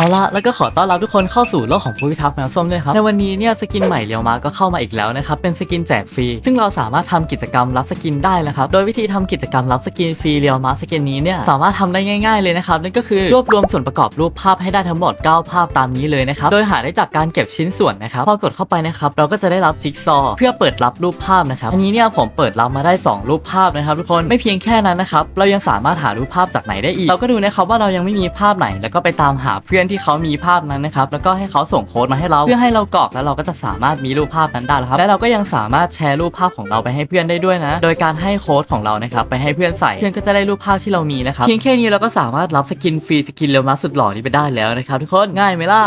เอาละแล้วก็ขอต้อนรับทุกคนเข้าสู่โลกของผู้พิทักษ์แมวส้มด้วยครับ ในวันนี้เนี่ยสกินใหม่เรียวมาก็เข้ามาอีกแล้วนะครับ เป็นสกินแจกฟรี ซึ่งเราสามารถทำกิจกรรมรับสกินได้แล้วครับ โดยวิธีทำกิจกรรมรับสกินฟรีเรียวมาสกินนี้เนี่ยสามารถทำได้ง่าย ๆเลยนะครับ นั่นก็คือรวบรวมส่วนประกอบรูปภาพให้ได้ทั้งหมด 9 ภาพตามนี้เลยนะครับ โดยหาได้จากการเก็บชิ้นส่วนนะครับ พอกดเข้าไปนะครับเราก็จะได้รับจิ๊กซอว์เพื่อเปิดรับรูปภาพนะครับอันนี้เนี่ยผมเปิดรับมาได้ 2 รูปภาพนะครับ ทุกคนไม่เพียงแค่นั้นนะครับเรายังสามารถหารูปภาพจากไหนได้อีก เราก็ดูนะครับว่าเรายังไม่มีภาพไหนแล้วก็ไปตามหาเพื่อนที่เขามีภาพนั้นนะครับแล้วก็ให้เขาส่งโค้ดมาให้เราเพื่อให้เรากรอกแล้วเราก็จะสามารถมีรูปภาพนั้นได้แล้วครับและเราก็ยังสามารถแชร์รูปภาพของเราไปให้เพื่อนได้ด้วยนะ โดยการให้โค้ดของเรานะครับไปให้เพื่อนใส่เพื่อนก็จะได้รูปภาพที่เรามีนะครับเพียงแค่นี้เราก็สามารถรับสกินฟรีสกินเร็วมาสุดหล่อนี้ไปได้แล้วนะครับทุกคนง่ายไหมล่ะ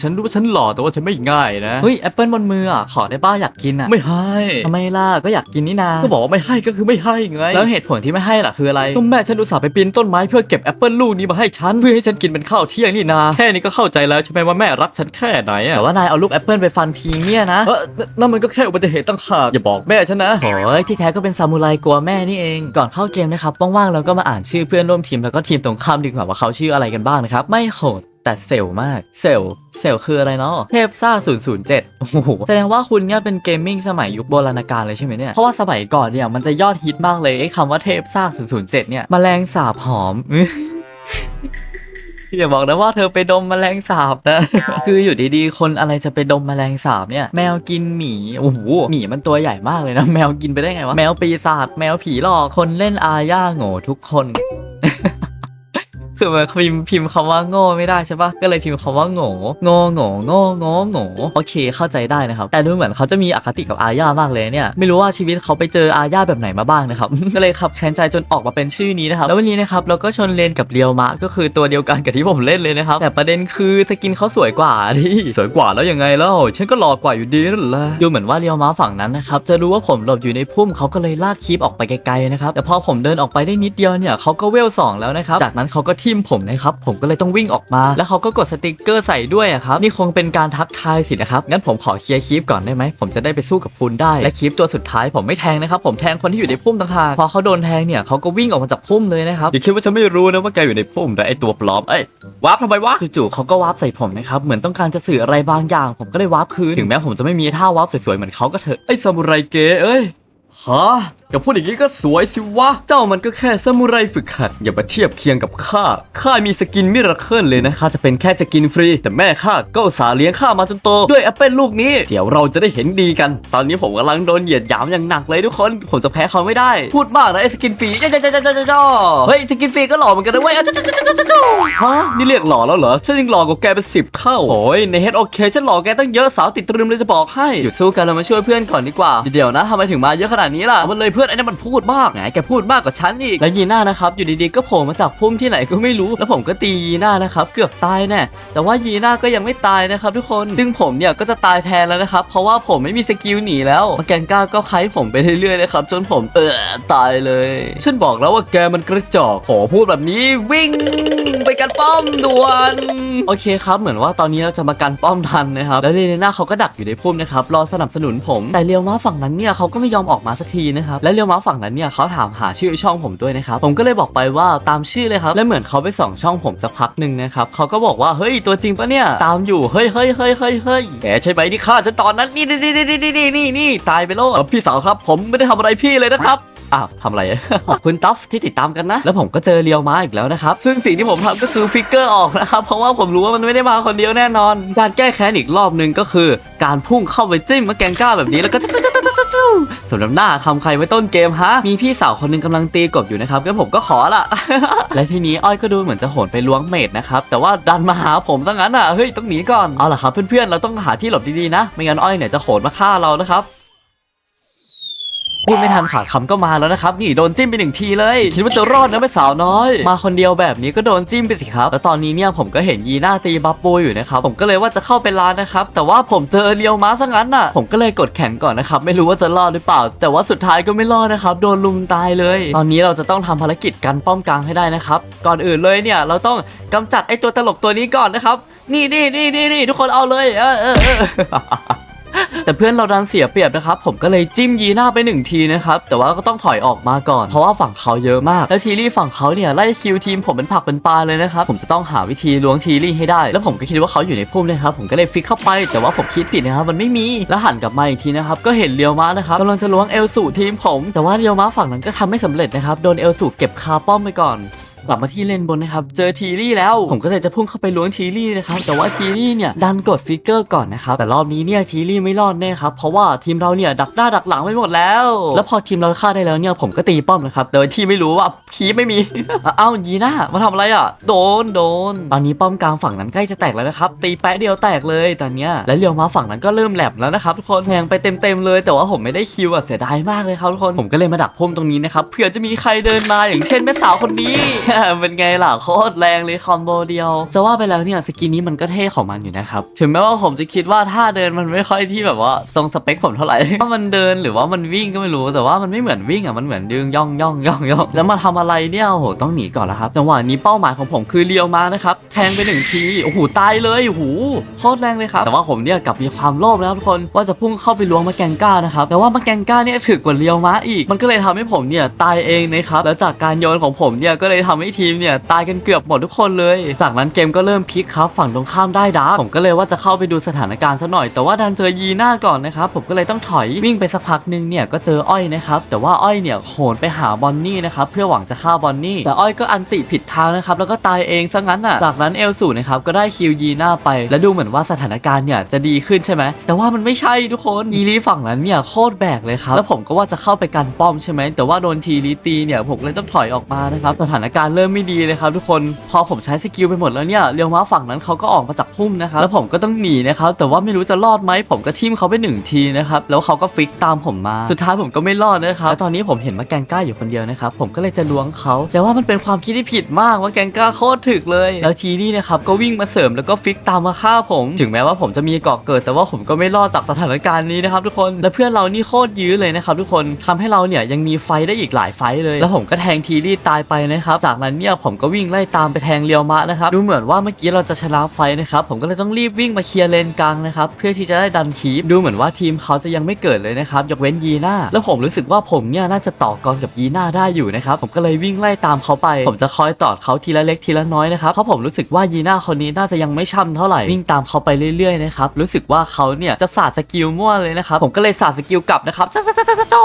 ฉันรู้ว่าฉันหล่อแต่ว่าฉันไม่ง่ายนะเฮ้ยแอปเปิลบนมืออะขอได้ป้าอยากกินอะไม่ให้ทำไมล่ะก็อยากกินนี่นาก็บอกว่าไม่ให้ก็คือไม่ให้ไงแล้วเหตุผลที่ไม่ให้ล่ะคืออะไรก็แม่ฉันอุตส่าห์ไปปีนต้นไม้เพื่อเก็บแอปเปิลลูกนี้มาให้ฉันเพื่อให้ฉันกินเป็นข้าวเที่ยงนี่นาแค่นี้ก็เข้าใจแล้วใช่ไหมว่าแม่รักฉันแค่ไหนอะแต่ว่านายเอาลูกแอปเปิลไปฟันทิ้งเนี่ยนะเออนั่นมันก็แค่อุบัติเหตุตั้งหากอย่าบอกแม่ฉันนะ โอ้ยที่แท้ก็เป็นซามูไรกลัวแม่นี่เอง ก่อนเข้าเกมนะครับว่างๆเราก็มาอ่านชื่อเพื่อนร่วมทีมแล้วก็ทีมตรงข้ามดีกว่าว่าเขาชื่ออะไรกันบ้างนะครับ ไม่โหดแต่เซลล์มากเซลล์เซลล์คืออะไรเนาะเทพซ่า 007 โอ้โห แสดงว่าคุณเนี่ยเป็นเกมมิ่งสมัยยุคโบราณกาลเลยใช่ไหมเนี่ย เพราะว่าสมัยก่อนเนี่ยมันจะยอดฮิตมากเลยไอ้คำว่าเทพซ่า 007 เนี่ยแมลงสาบหอม อย่าบอกนะว่าเธอไปดมแมลงสาบนะ คืออยู่ดีๆ คนอะไรจะไปดมแมลงสาบเนี่ย แมวกินหมี โอ้โห หมีมันตัวใหญ่มากเลยนะ แมวกินไปได้ไงวะ แมวปีศาจ แมวผีหลอก คนเล่นอาญาโง่ทุกคน คือมันพิมพ์พิมพ์คำว่าโง่ไม่ได้ใช่ปะก็เลยพิมพ์คำว่าโง่โง่โง่โง่โง่โง่โอเค เข้าใจได้นะครับ แต่ดูเหมือนเขาจะมีอคติกับอาญามากเลยเนี่ยไม่รู้ว่าชีวิตเขาไปเจออาญาแบบไหนมาบ้างนะครับก็เลยขับแค้นใจจนออกมาเป็นชื่อนี้นะครับแล้ววันนี้นะครับเราก็ชนเลนกับเรียวมะก็คือตัวเดียวกันกับที่ผมเล่นเลยนะครับแต่ประเด็นคือสกินเขาสวยกว่าดิสวยกว่าแล้วยังไงเล่าฉันก็หล่อกว่าอยู่ดีนั่นแหละดูเหมือนว่าเรียวม้าฝั่งนั้นนะครับจะรู้ว่าผมหลบอยู่ในพุ่มเขาก็เลยลากคลิปออกไปไกลๆนะครับแต่พอผมเดินออกไปได้นิดเดียวเนี่ยเขาก็เวลสองแล้วนะครับจากนั้นเขาก็ทมผมนะครับผมก็เลยต้องวิ่งออกมา แล้วเขาก็กดสติกเกอร์ใส่ด้วยอะครับนี่คงเป็นการทักทายสินะครับงั้นผมขอเคลียร์คลิปก่อนได้ไหมผมจะได้ไปสู้กับคุณได้และคลิปตัวสุดท้ายผมไม่แทงนะครับผมแทงคนที่อยู่ในพุ่มต่างหากพอเขาโดนแทงเนี่ยเขาก็วิ่งออกมาจากพุ่มเลยนะครับอย่าคิดว่าฉันไม่รู้นะว่าแกอยู่ในพุ่มแต่ไอตัวปลอมเอ้ยวาร์ปทำไมวะจู่ๆเขาก็วาร์ปใส่ผมนะครับเหมือนต้องการจะสื่ออะไรบางอย่าง ผมก็เลยวาร์ปคืนถึงแม้ผมจะไม่มีท่าวาร์ปสวยๆเหมือนเขาก็เถอะไอ้ซามูไรเกย์เอ้ยฮะ อย่าพูดอย่างนี้ก็สวยสิวะ เจ้ามันก็แค่ซามูไรฝึกหัด อย่ามาเทียบเคียงกับข้า ข้ามีสกินมิราเคิลเลยนะ ข้าจะเป็นแค่สกินฟรี แต่แม่ข้าก็อุตสาเลี้ยงข้ามาจนโต ด้วยแอปเปิลลูกนี้ เดี๋ยวเราจะได้เห็นดีกัน ตอนนี้ผมกำลังโดนเหยียดหยามอย่างหนักเลยทุกคน ผมจะแพ้เขาไม่ได้ พูดมากนะไอ้สกินฟรีจ้าจ้าจ้าจ้าจ้าเฮ้ยสกินฟรีก็หล่อเหมือนกันนะเว้ยจ้าจ้าจ้าจ้าจ้าฮะนี่เรียกหล่อแล้วเหรอ ฉันยังหล่อกว่าแกเป็นสิบเท่าโอ้ยในเฮดโอเคฉันหล่อแกตั้งเยอะสาวติดตรึมเลยจะบอกให้หยุดสู้กันเรามาช่วยเพื่อนก่อนดีกว่า เดี๋ยวนะทำไมถึงมาเยอะขนาดนี้ล่ะมันเลยเพื่อนไอ้นั่นมันพูดมากไงแกพูดมากกว่าฉันอีกแล้วยีน่านะครับอยู่ดีๆก็โผล่มาจากพุ่มที่ไหนก็ไม่รู้ แล้วผมก็ตียีน่านะครับเกือบตายแน่แต่ว่ายีน่าก็ยังไม่ตายนะครับทุกคนซึ่งผมเนี่ยก็จะตายแทนแล้วนะครับเพราะว่าผมไม่มีสกิลหนีแล้วแกนก้าก็ไคผมไปเรื่อยๆนะครับจนผมเออตายเลย ฉันบอกแล้วว่าแกมันกระจอกขอพูดแบบนี้วิ่งไปกันป้อมด่วน โอเคครับเหมือนว่าตอนนี้เราจะมากันป้อมทันนะครับแล้วเรเลน่าเขาก็ดักอยู่ในพุ่มนะครับรอสนับสนุนผม แต่เรียวม้าฝั่งนั้นเนี่ยเขาก็ไม่ยอมออกมาสักทีนะครับและเรียวม้าฝั่งนั้นเนี่ยเขาถามหาชื่อช่องผมด้วยนะครับผมก็เลยบอกไปว่าตามชื่อเลยครับและเหมือนเขาไปส่องช่องผมสักพักหนึ่งนะครับเขาก็บอกว่าเฮ้ยตัวจริงปะเนี่ยตามอยู่เฮ้ยเฮ้ยเฮ้ยเฮ้ยเฮ้ยแกใช่ไหมที่ข้าจะตอนนั้นี่นี่นี่นี่นี่นี่นี่ตายไปแล้วพี่สาวครับ ผมไม่ได้ทำอะไรพี่เลยนะครับ อ้าวทำอะไร ขอบคุณตัฟที่ติดตามกันนะ แล้วผมก็เจอเรียวม้าอีกแล้วนะครับ ซึ่งสิ่งที่ผมทำก็คือฟิกเกอร์ออกนะครับ เพราะว่าผมรู้ว่ามันไม่ได้มาคนเดียวแน่นอน การแก้แค้นอีกรอบหนึ่งก็คือ การพุ่งเข้าไปจิ้มมะแกงก้าแบบนี้แล้วก็จุ๊บๆๆๆๆสำหรับหน้าทำใครไว้ต้นเกมฮะ มีพี่สาวคนหนึงกำลังตีกบอยู่นะครับงั้นผมก็ขอละ และทีนี้อ้อยก็ดูเหมือนจะโหนไปล้วงเมดนะครับ แต่ว่าดันมาหาผมซะงั้นอะ เฮ้ยต้องหนีก่อน เอาล่ะครับเพื่อนๆ เราต้องหาที่หลบดีๆนะ ไม่งั้นอ้อยเนี่ยจะโหนมาฆ่าเรานะครับ พูดไม่ทันขาดคำก็มาแล้วนะครับนี่โดนจิ้มไปหนึ่งทีเลย คิดว่าจะรอดนะแม่สาวน้อย มาคนเดียวแบบนี้ก็โดนจิ้มไปสิครับแล้วตอนนี้เนี่ยผมก็เห็นยีน่าตีบับปูอยู่นะครับผมก็เลยว่าจะเข้าไปร้านนะครับแต่ว่าผมเจอเรียวม้าซะงั้นน่ะ ผมก็เลยกดแข่งก่อนนะครับไม่รู้ว่าจะรอดหรือเปล่า แต่ว่าสุดท้ายก็ไม่รอดนะครับโดนลุมตายเลย ตอนนี้เราจะต้องทำภารกิจกันป้อมกลางให้ได้นะครับก่อนอื่นเลยเนี่ยเราต้องกำจัดไอ้ตัวตลกตัวนี้ก่อนนะครับ นี่นี่นี่นี่นี่ทุกคนเอาเลย เออเออ แต่เพื่อนเราดันเสียเปรียบนะครับผมก็เลยจิ้มยีหน่าไปหนึ่งทีนะครับแต่ว่าก็ต้องถอยออกมาก่อน เพราะว่าฝั่งเขาเยอะมาก แล้วทีรี่ฝั่งเขาเนี่ยไล่คิวทีมผมเป็นผักเป็นปลาเลยนะครับผมจะต้องหาวิธีล้วงทีรี่ให้ได้ แล้วผมก็คิดว่าเขาอยู่ในพุ่มนะครับผมก็เลยฟิกเข้าไป แต่ว่าผมคิดผิดนะครับมันไม่มีแล้วหันกลับมาอีกทีนะครับก็เห็นเรียวมานะครับกำลังจะล้วงเอลสูทีมผม แต่ว่าเรียวมาฝั่งนั้นก็ทำไม่สำเร็จนะครับโดนเอลสูเก็บคาป้อมไปก่อน กลับมาที่เลนบนนะครับ เจอทีรี่แล้ว ผมก็เลยจะพุ่งเข้าไปล้วงทีรี่นะครับ แต่ว่าทีรี่เนี่ยดันกดฟิกเกอร์ก่อนนะครับ แต่รอบนี้เนี่ยทีรี่ไม่รอดแน่ครับ เพราะว่าทีมเราเนี่ยดักหน้าดักหลังไปหมดแล้ว แล้วพอทีมเราฆ่าได้แล้วเนี่ยผมก็ตีป้อมนะครับ โดยที่ไม่รู้ว่าคีไม่มี เอ้ายีน่ามาทำอะไรอะ โดนโดน ตอนนี้ป้อมกลางฝั่งนั้นใกล้จะแตกแล้วนะครับ ตีแปะเดียวแตกเลยตอนเนี้ย และเรียวมาฝั่งนั้นก็เริ่มแหลมแล้วนะครับทุกคนแทงไปเต็มๆเลย แต่ว่าผมไม่ได้คิวอะเสียดายมากเลยครับทุกคน ผมก็เลยมาดักพุ่มตรงนี้นะครับ เผื่อจะมีใครเดินมาอย่างเช่นแม่สาวคนนี้เป็นไงล่ะโคตรแรงเลยคอมโบเดียว จะว่าไปแล้วเนี่ยสกินนี้มันก็เท่ของมันอยู่นะครับ ถึงแม้ว่าผมจะคิดว่าท่าเดินมันไม่ค่อยที่แบบว่าตรงสเปคผมเท่าไหร่ว่ามันเดินหรือว่ามันวิ่งก็ไม่รู้ แต่ว่ามันไม่เหมือนวิ่งอะมันเหมือนดึงย่องย่องย่องย่องแล้วมาทำอะไรเนี่ยโอ้โหต้องหนีก่อนแล้วครับจังหวะนี้เป้าหมายของผมคือเลียวมานะครับแทงไปหนึ่งทีโอ้โหตายเลยโอ้โหโคตรแรงเลยครับแต่ว่าผมเนี่ยกลับมีความโลภนะครับทุกคนว่าจะพุ่งเข้าไปล้วงมาแกงก้านะครับแต่ว่ามาแกงก้าเนี่ยถึกกว่าเลียวมาอีก มันก็เลยทำให้ผมเนี่ยตายเองนะครับแล้วจากการโยนของผมเนี่ยก็เลยทำให้ทีมเนี่ยตายกันเกือบหมดทุกคนเลย จากนั้นเกมก็เริ่มพลิกครับฝั่งตรงข้ามได้ดาร์กผมก็เลยว่าจะเข้าไปดูสถานการณ์ซะหน่อย แต่ว่าดันเจอยีหน่าก่อนนะครับผมก็เลยต้องถอยวิ่งไปสักพักหนึงเนี่ยก็เจออ้อยนะครับแต่ว่าอ้อยเนี่ยโหนไปหาบอนนี่นะครับเพื่อหวังจะฆ่าบอนนี่แต่อ้อยก็อันติผิดทางนะครับแล้วก็ตายเองซะงั้นอะจากนั้นเอลสูนะครับก็ได้คิวยีหน่าไป และดูเหมือนว่าสถานการณ์เนี่ยจะดีขึ้นใช่ไหมแต่ว่ามันไม่ใช่ทุกคนอีลีฝั่งนั้นเนี่ยโคตรแบกเลยครับแล้วผมก็ว่าจะเข้าไปกันป้อมใช่ไหมแต่ว่าโดนทีลีตีเนี่ยผมเลยต้องถอยออกมานะครับสถานการณ์เริ่มไม่ดีเลยครับทุกคน พอผมใช้สกิลไปหมดแล้วเนี่ยเรียวม้าฝั่งนั้นเขาก็ออกมาจากพุ่มนะครับแล้วผมก็ต้องหนีนะครับแต่ว่าไม่รู้จะรอดไหมผมก็ทิ่มเขาไปหนึ่งทีนะครับแล้วเขาก็ฟิกตามผมมา สุดท้ายผมก็ไม่รอดนะครับตอนนี้ผมเห็นว่าแกงก้าอยู่คนเดียวนะครับผมก็เลยจะล้วงเขาแต่ว่ามันเป็นความคิดที่ผิดมากว่าแกงก้าโคตรถึกเลย แล้วทีนี่นะครับก็วิ่งมาเสริมแล้วก็ฟิกตามมาฆ่าผม ถึงแม้ว่าผมจะมีเกาะเกิด แต่ว่าผมก็ไม่รอดจากสถานการณ์นี้นะครับทุกคนและเพื่อนเรานี่โคตรยื้อเลยนะครับทุกคนทำให้เราเนี่ยยังมีไฟได้อีกหลายไฟเลย แล้วผมก็แทงทีรี่ตายไปนะครับจากนั้นเนี่ยผมก็วิ่งไล่ตามไปแทงเรียวมะนะครับดูเหมือนว่าเมื่อกี้เราจะชนะไฟนะครับผมก็เลยต้องรีบวิ่งมาเคลียร์เลนกลางนะครับเพื่อที่จะได้ดันคีปดูเหมือนว่าทีมเขาจะยังไม่เกิดเลยนะครับยกเว้นยีน่าแล้วผมรู้สึกว่าผมเนี่ยน่าจะต่อกรกับยีน่าได้อยู่นะครับผมก็เลยวิ่งไล่ตามเขาไป ผมจะคอยตอดเขาทีละเล็กทีละน้อยนะครับเพราะผมรู้สึกว่ายีน่าคนนี้น่าจะยังไม่ช่ำเท่าไหร่วิ่งตามเขาไปเรื่อยๆนะครับรู้สึกว่าเขาเนี่ยจะสาดสกิลมั่วเลยนะครับผมก็เลยสาดสกิลกลับนะครับ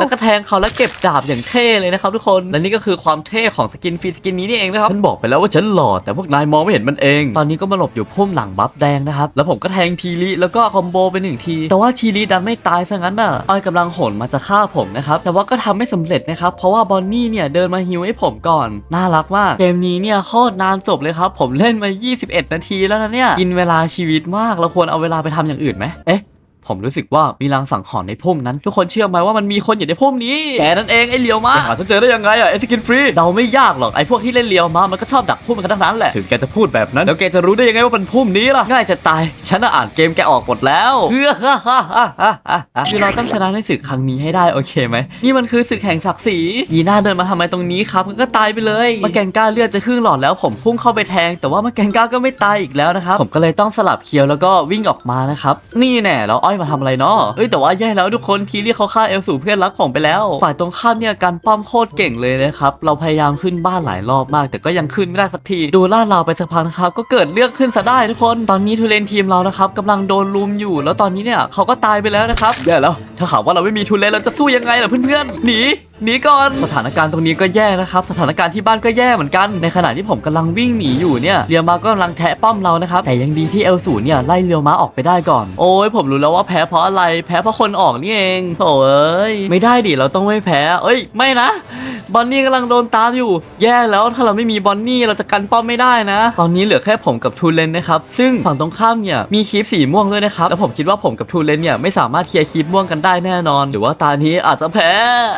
แล้วก็แทงเขาแล้วเก็บดาบอย่างเท่เลยนะครับทุกคน และนี่ก็คือความเท่ของสกินฟรีสกินนี้นี่เองนะครับฉันบอกไปแล้วว่าฉันหล่อแต่พวกนายมองไม่เห็นมันเอง ตอนนี้ก็มาหลบอยู่พุ่มหลังบัฟแดงนะครับ แล้วผมก็แทงทีริแล้วก็คอมโบไปหนึ่งที แต่ว่าทีริดันไม่ตายซะงั้นน่ะอ้อยกำลังโหนมาจะฆ่าผมนะครับ แต่ว่าก็ทำไม่สำเร็จนะครับ เพราะว่าบอนนี่เนี่ยเดินมาฮิวให้ผมก่อน น่ารักมาก เกมนี้เนี่ยโคตรนานจบเลยครับ ผมเล่นมา 21 นาทีแล้วนะเนี่ย กินเวลาชีวิตมาก เราควรเอาเวลาไปทำอย่างอื่นไหมเอ๊ะ ผมรู้สึกว่ามีรางสังหรณ์ในพุ่มนั้น ทุกคนเชื่อไหมว่ามันมีคนอยู่ในพุ่มนี้แกนั่นเองไอ้เลียวมาหาจะเจอได้ยังไงอะเอสกินฟรีเดาไม่ยากหรอกไอ้พวกที่เล่นเลียวมามันก็ชอบดักพุ่มกันทั้งนั้นแหละถึงแกจะพูดแบบนั้นแล้วแกจะรู้ได้ยังไงว่าเป็นพุ่มนี้ล่ะง่ายจะตายฉันน่ะอ่านเกมแกออกหมดแล้วเฮ้อฮ่าฮ่าฮ่าฮ่าฮ่าคือเราต้องชนะในศึกครั้งนี้ให้ได้โอเคไหมนี่มันคือศึกแห่งศักดิ์ศรียีน่าเดินมาทำไมตรงนี้ครับมันก็ตายไปเลยมาแกงก้าเลือดจะครึ่งหลอดแล้วผมพุ่งเข้าไปแทง แต่ว่ามาแกงก้าก็ไม่ตายอีกแล้วนะครับผมก็เลยต้องสลับเคียวแล้วก็วิ่งออกมานะครับนี่แน่แล้วอ้อยมาทำอะไรเนาะเอ้ยแต่ว่าแย่แล้วทุกคนคีรี่เขาฆ่าเอลสูเพื่อนรักของไปแล้ว ฝ่ายตรงข้ามเนี่ยการป้อมโคตรเก่งเลยนะครับเราพยายามขึ้นบ้านหลายรอบมาก แต่ก็ยังขึ้นไม่ได้สักทีดูล่าเราไปสักพักนครับก็เกิดเรื่องขึ้นซะได้ทุกคนตอนนี้ทูเลนทีมเรานะครับกำลังโดนลุมอยู่ แล้วตอนนี้เนี่ยเขาก็ตายไปแล้วนะครับแย่แล้วถ้าข่าวว่าเราไม่มีทุเลนเราจะสู้ยังไงล่ะเพื่อนๆหนีหนีก่อนสถานการณ์ตรงนี้ก็แย่นะครับ สถานการณ์ที่บ้านก็แย่เหมือนกันในขณะที่ผมกำลังวิ่งหนีอยู่เนี่ยเรียวมาก็กำลังแทะป้อมเรานะครับแต่ยังดีที่เอลสูเนี่ยไล่เรียวมาออกไปได้ก่อน โอ้ยผมรู้แล้วว่าแพ้เพราะอะไรแพ้เพราะคนออกนี่เองโถ่เอ้ยไม่ได้ดิเราต้องไม่แพ้ เอ้ย ไม่นะบอนนี่กำลังโดนตามอยู่ แย่แล้วถ้าเราไม่มีบอนนี่เราจะกันป้อมไม่ได้นะ ตอนนี้เหลือแค่ผมกับทูเลนนะครับซึ่งฝั่งตรงข้ามเนี่ยมีคีปสีม่วงด้วยนะครับแล้วผมคิดว่าผมกับทูเลนเนี่ยไม่สามารถเคลียร์คีปม่วงกันได้แน่นอน หรือว่าตานี้อาจจะแพ้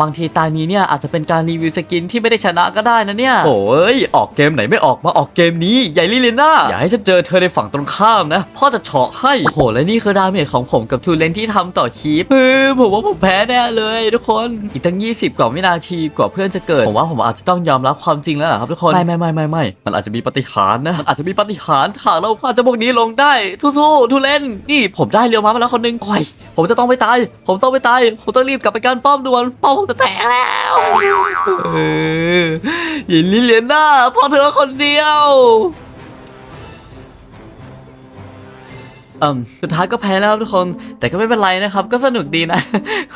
บางทีตานี้เนี่ยอาจจะเป็นการรีวิวสกินที่ไม่ได้ชนะก็ได้นะเนี่ย โอ้ยออกเกมไหนไม่ออกมาออกเกมนี้ใหญ่ลิเลน่าอย่าให้ฉันเจอเธอในฝั่งตรงข้ามนะพ่อจะเฉาะให้โอ้โหและนี่คือดาเมจของผมกับทูเลนที่ทำต่อคีปเออผมว่าผมแพ้แน่เลยทุกคนอีกตั้ง 20 กว่าวินาทีกว่าเพื่อนจะเกิดผมว่าผมอาจจะต้องยอมรับความจริงแล้วเหรอครับทุกคนไม่ไม่ไม่ไม่ไม่มันอาจจะมีปาฏิหารย์นะมันอาจจะมีปาฏิหารย์หากเราพาเจะพวกนี้ลงได้สู้ๆทูเลนนี่ผมได้เรียวมามาแล้วคนหนึงโอ้ยผมจะต้องไปตาย ผมต้องไปตายผมต้องรีบกลับไปการป้อมด่วนป้อมผมจะแตกแล้วเอออย่าลิเลียน่าเพอเธอคนเดียว เอ่มสุดท้ายก็แพ้แล้วทุกคน แต่ก็ไม่เป็นไรนะครับ ก็สนุกดีนะ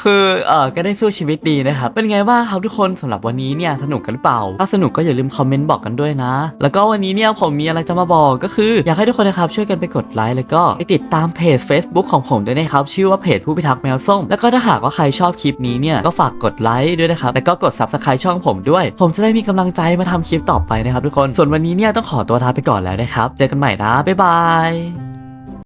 คือเออก็ได้สู้ชีวิตดีนะครับ เป็นไงบ้างครับทุกคนสำหรับวันนี้เนี่ยสนุกกันหรือเปล่า ถ้าสนุกก็อย่าลืมคอมเมนต์บอกกันด้วยนะ แล้วก็วันนี้เนี่ยผมมีอะไรจะมาบอกก็คือ อยากให้ทุกคนนะครับช่วยกันไปกดไลค์แล้วก็ไปติดตามเพจ Facebook ของผมด้วยนะครับ ชื่อว่าเพจผู้พิทักษ์แมวส้ม แล้วก็ถ้าหากว่าใครชอบคลิปนี้เนี่ยก็ฝากกดไลค์ด้วยนะครับ แล้วก็กด subscribe ช่องผมด้วย ผมจะได้มีกำลังใจมาทำคลิปต่อไปนะครับทุกคน ส่วนวันนี้เนี่ยต้องขอตัวลาไปก่อนแล้วนะครับ เจอกันใหม่นะบ๊ายบาย